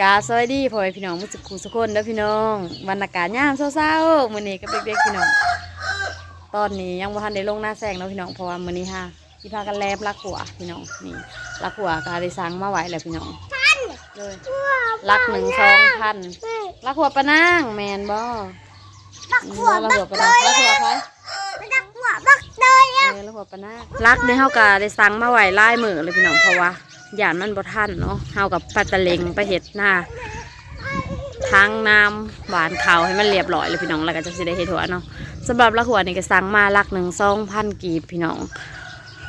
กาสวัสดีพ่อแม่พี่น้องมุสกูสุกคนเด้อพี่น้องบรรยากาศยามเช้าๆมื้อนี้กับเด็กๆพี่น้อง ตอนนี้ยังบ่ทันได้ลงหน้าแซงเนาะพี่น้องเพราะว่ามื้อนี้ฮะสิพากันแลบลักหัวพี่น้องนี่ลักหัวก็ได้สั่งมาไว้แล้วพี่น้องเลยลักหนึ่งสองพันลักหัวปะนางแมนบ่บักหัวลักบัหัวกปะเตนางยลักหัวไผบักหัวบักเตยเออลักหัวปะนางลักเนี่ยเฮาก็ได้สั่งมาไว้หลายมื้อเลยพี่น้องเพราะว่า หยานมันบ่ทันเนาะเฮากับปัตตะเลงไปเฮ็ดหน้าทางน้ำหวานเขาให้มันเรียบร้อยเลยพี่น้องแล้วก็จะสิได้เห็ดหัวเนาะสำหรับลักหัวนี่ก็สั่งมาลักหนึ่งสองพันกีบพี่น้อง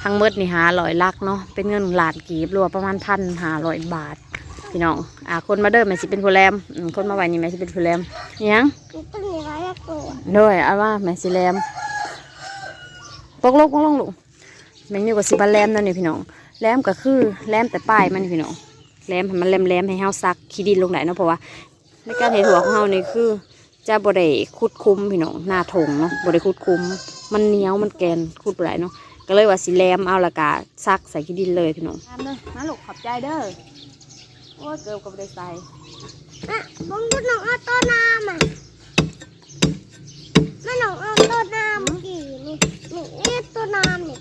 ทั้งหมดนี่หาร้อยลักเนาะเป็นเงินหลานกีบรวมประมาณพันหาร้อยบาทพี่น้องอ่าคนมาเดิมแม่สิเป็นผู้แรมคนมาไว้นี่แม่สิเป็นผู้แรมยังต้องมีไว้ด้วยเอาว่าแม่สิแรมปกลงปกลงลูกแม่งอยู่กับสิบาแรมนั่นนี่พี่น้อง แรมก็คือแรมแต่ป้ายมันนี่พี่น้องแรมให้มันแรมแรมๆให้เฮาซักขี้ดินลงไหนเนาะเพราะว่าในการเห็ดหัวของเฮานี่คือจะบ่ได้คุดคุ้มพี่น้องหน้าถงเนาะบ่ได้คุดคุ้มมันเหนียวมันแกนคุดบ่ได้เนาะก็เลยว่าสิแลมเอาละกาซักใส่ขี้ดินเลยพี่น้องตามเลยมาลูกขอบใจเด้อโอ้ยเกือบก็บ่ได้ใส่อะบังดูน้องเอาตัวน้ำอะแม่น้องเอาตัวน้ำเมื่อกี้นี่นี่นี่ตัวน้ำนี่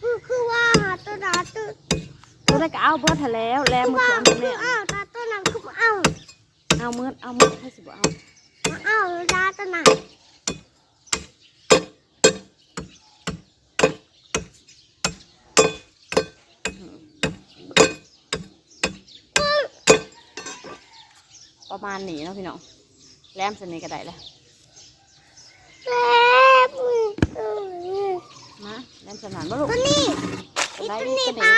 คือคือ ว่าหาตัวน้ำตัวตัวได้ก็เอาเบิดทะแล้วแลมคือมือว่าสองคืแม่อเอาตาตัวน้ำคือมาเอาเอามืดเอามืดให้สิบ่เอามาเอาตาตัวน้ำประมาณนี้เนาะพี่น้องแลมสนิทก็ได้แล้วแซ่บมือเออมาแลมสนานบ่ลูกตัวนี้ ได้ดีสนิทบ่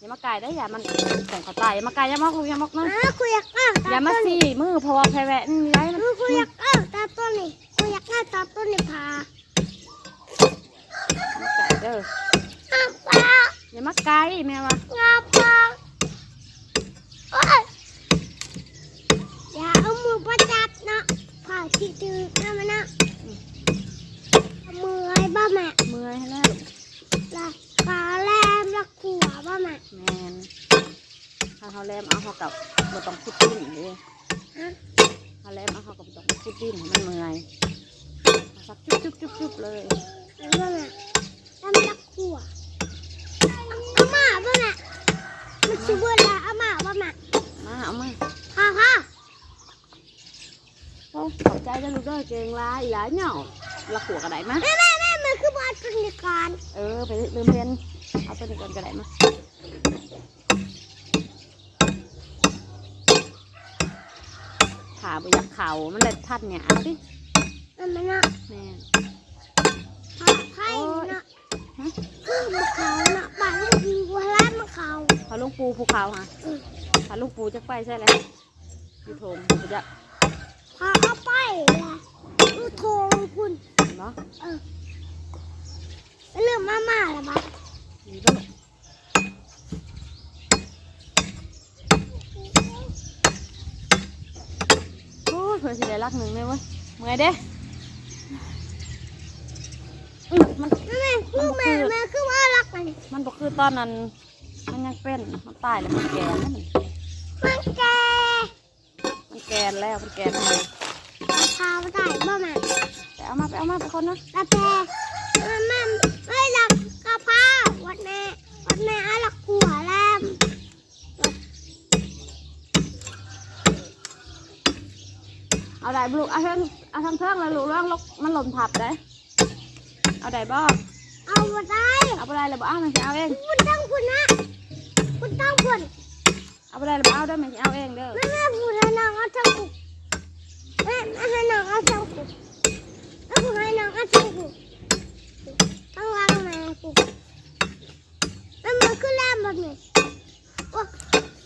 อย่ามาไกลได้ออย่ามันของเขาตายอย่ามาไกลอย่ามาคุยอย่ามานะอะคุยอยากเอาตาอย่ามาตัวนี้สี่มือเพราะว่าแพ้แวะนี่ได้มันเออคุยอยากเอาตาตัวนี้คุยอยากเอาตาตัวนี้พามาไกลเด้ออ้าวปลาอย่ามาไกลแม่ว่างาปลาโอ้ยอย่าเอามือประจับนะผ่าที่ถือนะมันนะเอามือให้บ้าแม่ เมื่อยให้แล้ว ละขาแลมละขัวบ้าแม่ แมนถ้าเขาแลมเอาเขากับบ่ต้องคุดดิ้นเลย ฮะ ถ้าแลมเอาเขากับบ่ต้องคุดดิ้นให้มันเมื่อยเอาสักจุ๊บจุ๊บจุ๊บจุ๊บเลย เอาบ้าแม่ทำละขัวเอามาบ้าแม่มันชิบวนละเอามาบ้าแม่ มาเอามา พาพ่อ โอ้ขอบใจจะลูก เด้อเก่งหลายหลายเหน่าละขัวกระไดมาแม่แม่แม่มันคือบอลเป็นนิการเออไปลืมเรียนเอาตัวนี้ก่อนกระไดมาขาบอยากเข่ามันเลยทัดเนี่ยเอาดิมันมันนะแม่พาไพ่นะคือมันเขานะป่าลูกยิงวัวล้านมันเขาเขาลูกปูภูเขาฮะอืมถ้าลูกปูจะไปใช่แล้วอยู่โถมปูจะพาเอาไปละลูกโทรคุณเนาะเออเรื่องมาม่าละบ้ามีบ้างโอ้ยเพื่อนสิได้รักหนึ่งเลยเว้ยเมื่อยเด้อื้อมัน แม่แม่ลูกแม่แม่คือว่ารักมันมันบอกคือตอนนั้น มันยังเป็นมันตายแล้วมันแก่แล้วมันมันแกมันแก่แล้วมันแก่แล้ว พาไปได้บ้าแม่ไป เอามาไปเอามาไปคนนะกาแฟแม่แม่ไม่รักกะเพราวันแม่วันแม่อารักขัวแลมเอาได้บ่ลูกเอาเทิงเอาทางเทิงเลยลูกร่างลกมันหล่นทับได้เอาได้บ่เอาไปได้เอาไปได้เลยบ่เอามันสิเอาเองคุณต้องคุณนะคุณต้องคุณเอาไปได้เลยบ่เอาเด้อมันสิเอาเองเด้อแม่แม่พูดให้น้องเอาทั้งกุแม่แม่ให้น้องเอาทั้งกุแม่พูดให้น้องเอาทั้งกุต้องรักแม่กุแม่มันคือแลมแบบนี้โอ้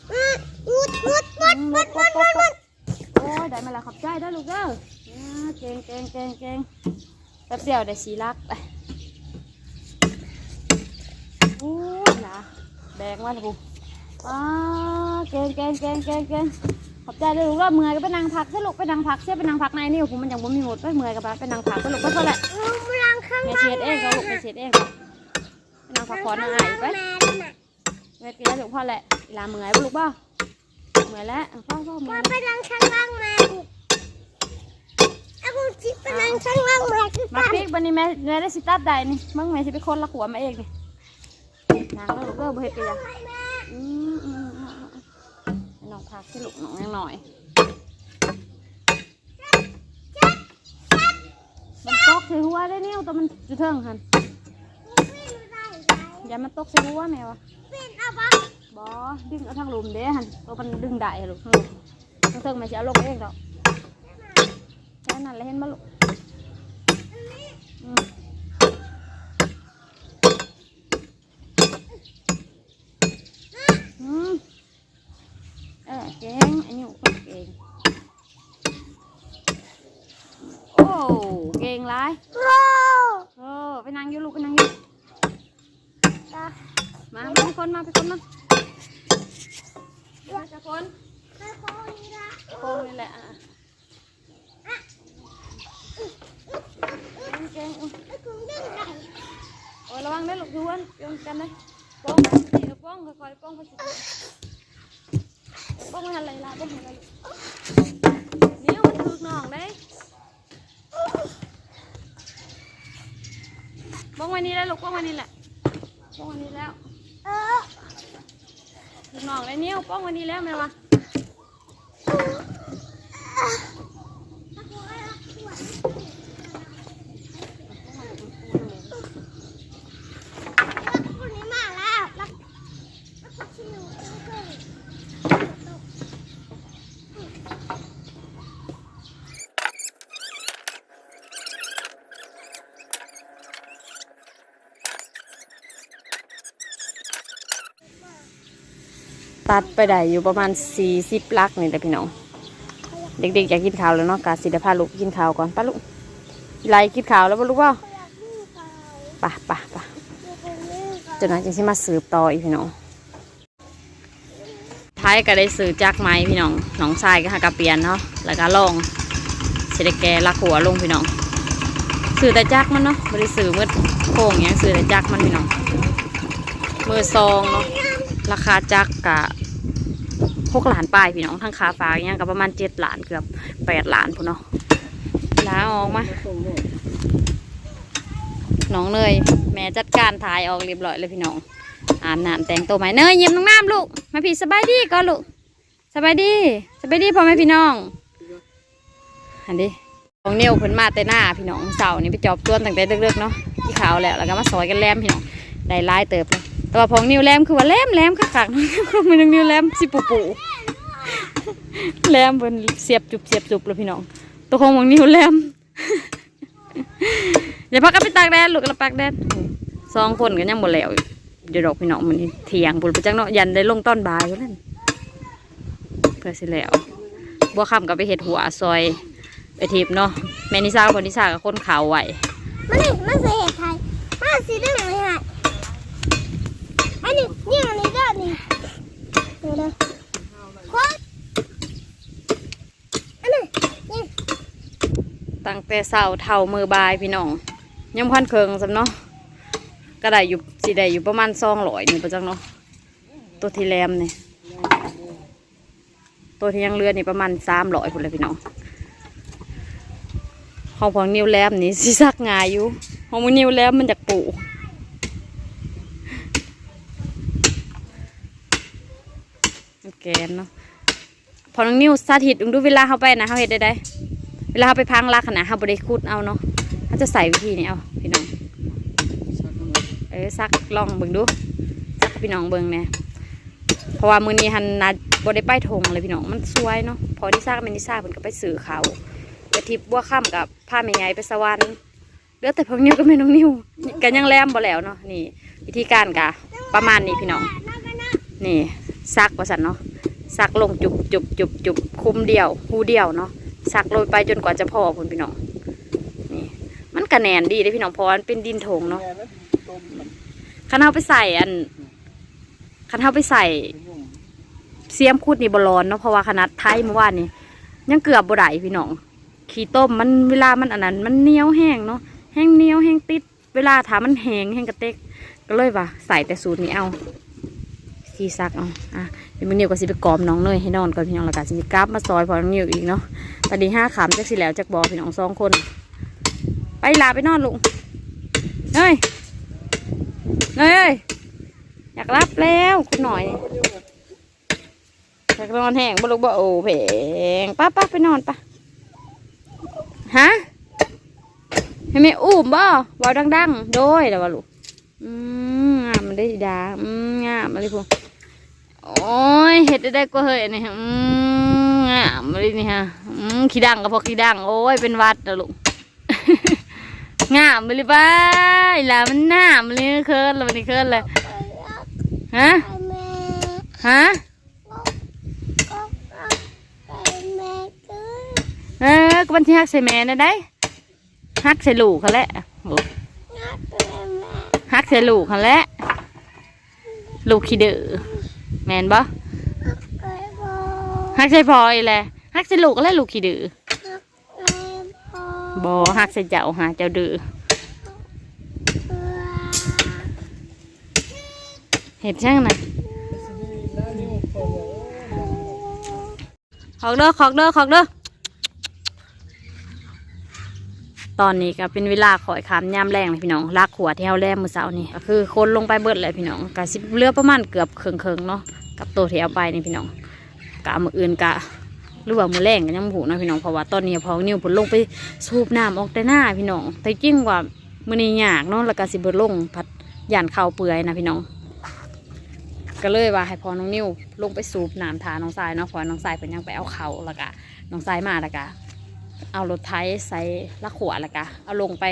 แม่งุดงุดงุดงุดงุดงุดงุดโอ้ยได้มาแล้วขอบใจเด้ลูกเด้ออ่าเก่งเก่งเก่งเก่งแป๊บเดียวได้สีลักไปโอ้ยนะแดงมาเลยปุ๊อ้าเก่งเก่งเก่งเก่งเก่ง ขอบใจเด้อลูกเด้อเมื่อยก็ไปนั่งพักซะลูกไปนั่งพักเสียไปนั่งพักในนี่ผมมันยังบ่มีหมดไปเมื่อยก็ไปไปนั่งพักซะลูกก็เท่าไหร่เอามาล้างข้างแม่ล่างเช็ดเองก็ลูกไปเช็ดเองไปนั่งพักผ่อนนั่อ่านไปแม่ด้วยนะเวทกันแล้วลูกพ่อแหละเวลาเมื่อยลูกบ่เมื่อยแล้วพ่อพ่อเมื่ว่าอยไปนั่งข้างล่างม่กูเอากูจิไปนั่งข้างล่างแม่กูมาตามพริกวันนี้แม่แม่ได้สิตัดได้นี่มึงแม่สิไปคนละหัวมาเองนี่นางแล้วลูกเด้อบ่เฮ็ดกันยัง ให้แม่ อืมอืมอืมอืมให้ น้องพักที่ลูกน้องยังหน่อยมันตกใส่หัวได้เนี่ยแต่มันจะเทิงหันวิ่งได้ไหมอย่ามันตกใส่หัวแม่วะวิ่งเอาปะบอดึงเอาทางหลุมเด้หันตัวมันดึงได้ลูกทางหลุมทางเทิงแม่จะเอาลงเองดอกแค่นั้นแหละเห็นบ่ลูกอืมอืมเออเก่งอันนี้คนเก่งโอ้เก่งหลาย โอ้เออไปนั่งอยู่ลูกไปนั่งอยู่ตามาเป็นคนมาเป็นคนมามาจากคนแม่ขอนี่ละโค้งนี่แหละอะเก่งๆอุ๊ยไอ้กูดึงได้โอ้ยระวังได้อลูกทุกคนโยนกันเลยป้องนี่เดี๋ยวป้องค่อยๆป้องไปสิเดี๋ยวป้องไม่ทันไรละป้องไม่ทันไรลูกนิ้วมันถึกหนองได้ ป้องวันนี้แล้วลูกป้องวันนี้แหละป้องวันนี้แล้วเออถึกหนองได้นิ้วป้องวันนี้แล้วแม่วะ ถ้ากูให้รักขวดรักกูนี่มาแล้วรักรักกูชิวเกิน ตัดไปได้อยู่ประมาณสี่สิบลักนี่แหละพี่น้อง เด็กๆอยากกินข้าวแล้วเนาะกาสิเดพาลูกกินข้าวก่อนป้าลูกไล่กินข้าวแล้วป้าลูกว่ากูอยากนี่เขาปะปะปะกูเป็นนี่เขาจนนั้นจะสิมาสืบต่ออีกพี่น้องท้ายก็ได้สืบจากไม้พี่น้องน้องชายก็หากระเปียนเนาะแล้วก็ลองเสด็จแกลักหัวลงพี่น้องสื่อแต่จักมันเนาะบริสื่อมืดโค้งอย่างสื่อแต่จักมันพี่น้องมือซองเนาะ ราคาจักกะหกหลานปลายพี่น้องทั้งคาฟ้าอย่างเงี้ยก็ประมาณเจ็ดหลานเกือบแปดหลานพุ่นเนาะล้าออกมาน้องเนยแม่จัดการถ่ายออกเรียบร้อยเลยพี่น้องอาบน้ำแต่งตัวใหม่เนยเยิ้มน้องน้ำลูกมาพี่สบายดีก่อนลูกสบายดีสบายดีพ่อแม่พี่น้องอันนี้ของเนียวเพิ่นมาแต่หน้าพี่น้องเสาร์นี่ไปจอบต้วนตั้งแต่เด็กๆเนาะที่ขาวแล้วแล้วก็มาซอยกันแลมพี่น้องได้หลายเติบเลย แต่ว่าของนิวแลมคือว่าแลมแลมคักๆคือมันนิวแลมสิปูปูแลมเพิ่นเสียบจุบเสียบจุบเลยพี่น้อง ตัวของของนิวแลมอย่าพักกันไปตากแดดลูกกระปักแดดสองคนกันยังบ่แล้วเดี๋ยวดอกพี่น้องมันเถียงบุญไปจังเนาะยันได้ลงต้นบายพุ่นนั่นเพื่อสิแล้วบัวคำก็ไปเห็ดหัวซอยไปทิพเนาะแม่นิซาคนนิซากับคนขาวไหวมานี่มาเสียไทยมาสีเรื่องอะไรฮะอันนี้นี่อันนี้เด้อนี่เดี๋ยวเด้อคนอันนี้นี่ ตั้งแต่เช้าเท่ามือบายพี่น้องยังพันเคิงสำเนาะก็ได้อยู่สิได้อยู่ประมาณซองร้อยนี่ประจังเนาะตัวที่แรมเนี่ยตัวที่ยังเรือนี่ประมาณสามร้อยพุ่นเลยพี่น้องของของนิวแลมนี่สิซักงายอยู่ของมึงนิวแลมมันจากปูแกนเนาะพอน้องนิวสาธิตดูเวลาเข้าไปนะเขาเห็ดได้ได้ วลาเขาไปพังรักนาดเขาบริคุดเอาเนาะเขาจะใส่วิธีนี้เอาพี่น้องเออซักลองเบิ่งดูซักพี่น้องเบิ่งเนี่ยเพราะว่ามือนี้หันนาบได้ไปทงเลยพี่น้องมันสวยเนาะพอที่ซากเมนิซ่าเพิ่นก็ไปสื่อเขาไปทิพย์บัวค่ำกับผ้าแม่ใหญ่ไปสวรรค์เหลือแต่พวกนิ้วก็ไม่น้องนิ้วกันยังแลมบ่แล้วเนาะนี่ วิธีการกะประมาณนี้พี่น้อง นี่ซักว่าสันเนาะซักลงจุบจุบจุบจุบคุมเดียวหูเดียวเนาะ ซักโรยไปจนกว่าจะพอคุณพี่น้องนี่มันกระแนนดีเลยพี่น้องเพราะวันเป็นดินโถงเนาะคันเอาไปใส่อันคันเอาไปใส่เสียมคูดนี่บร้อนเนาะเพราะว่าขนาดไทยเมื่อวานนี้ยังเกือบบ่ได้พี่น้องขี้ต้มมันเวลามันอันนั้น มันเนียวแห้งเนาะแห้งเนียวแห้งติด เวลาถามมันแห้งแห้งกระเตกก็เลยว่าใส่แต่สูตรนี้เอา ที่ซักเอาอะเดี๋ยวมึงนิวก็สิไปกรอมน้องเนยให้นอนก่อนพี่น้องล้วก็สิกลับมาซอยพอน้องนิวอีกเนาะตอนนี้ห้าขำจักสิแล้วจักบอพี่น้องสองคน ไปลาไปนอนลุงเฮ้ยเฮ้ยอยากรับแล้วคุณหน่อยอยากนอนแห้งบ่ลูกบ่โอ้เพงป้าป้าไปนอนปะฮะให้แม่อุ้มบ่เบาดังๆ โดยแล้วว่าลูกอืมงามมันได้ดาอืมงามมาเลยพวก โอ้ยเห็ดได้ได้ก็เฮ้ยนี่ฮะอืมงามมาเลยนี่ฮะอืมขี้ดังก็พอขี้ดังโอ้ยเป็นหวัดแล้วลูกงามไปเลยไปลามันหน้ามันเลยเคิร์นแล้วมันนี่เคิร์นเลยฮะไปแม่ฮะก็ไปแม่ก็เออก็มันที่ฮักใส่แม่นะได้ฮักใส่ลูกเขาแหละโอ้นัดไปแม่ฮักใส่ลูกเขาแหละลูกขี้ดื้อ แมนบ่ไปบอฮักใส่พลอยแหละฮักใส่ลูกก็แล้วลูกขี้ดื้อไปบอบ่ฮักใส่เจ้าหาเจ้าดื้อเพื่อเห็ดช่างนะขอกเด้อขอกเด้อขอกเด้อ ตอนนี้ก็เป็นเวลาขอยคำยามแรงเลยพี่น้องลากขวดที่เฮาแลมมือเสานี่ก็คือคนลงไปเบิดเลยพี่น้องก็สิเลือประมาณเกือบเคิงๆเนาะกับตัวที่เอาไปนี่พี่น้องกะมืออื่นกะหรือว่ามือแรงกันยังบ่หูนะพี่น้องเพราะว่าตอนนี้พอนิ้วผลลงไปสูบน้ำออกแต่หน้าพี่น้องแต่จริงว่ามือนี้ยากเนาะแล้วก็สิเบิดลงพัดย่านเข่าเปื่อยนะพี่น้องก็เลยว่าให้พอน้องนิ้วลงไปสูบน้ำทาน้องทรายเนาะเพอน้องทรายเป็นยังไปเอาเขาแล้วก็น้องทรายมาแล้วก็ เอารถไถใส่ละขวดล้วก็เอาลงไป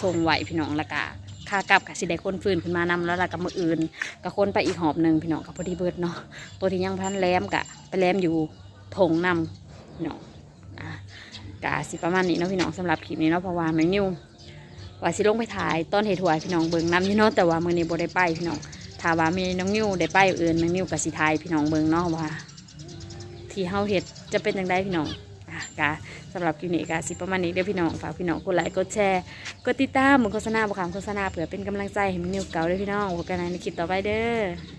ส่งไหวพี่น้องล้วก็ค่ากลับกับสิได้คนฟืนขึ้นมานำแล้วล้วก็มืออื่นก็คนไปอีกหอบหนึ่งพี่น้องกับพอดีเบิดเนาะตัวที่ยังพันแลมกะไปแลมอยู่ถงนำพี่น้องอะกะสิประมาณนี้เนาะพี่น้องสำหรับคลิปนี้เนาะเพราะว่าน้องนิ้วว่าสิลงไปถ่ายต้นเหตุถวายพี่น้องเบิงน้ำยู่เนาะแต่ว่ามือนี้บ่ได้ไปพี่น้องถ้าว่ามีน้องนิ้วได้ไปอื่นน้องนิ้วกับสิทายพี่น้องเบิงเนาะว่า ที่เฮาเฮ็ดจะเป็นยังไงพี่น้อง ค่ะกะสำหรับคลิปนี้กะสิประมาณนี้เดี๋ยวพี่น้องฝากพี่น้องกดไลค์กดแชร์กดติดตามหมือนโฆษณาบุคคลโฆษณาเผื่อเป็นกำลังใจให้มีนิวเก่าด้วยพี่น้องพบกันในคลิปต่อไปเด้อ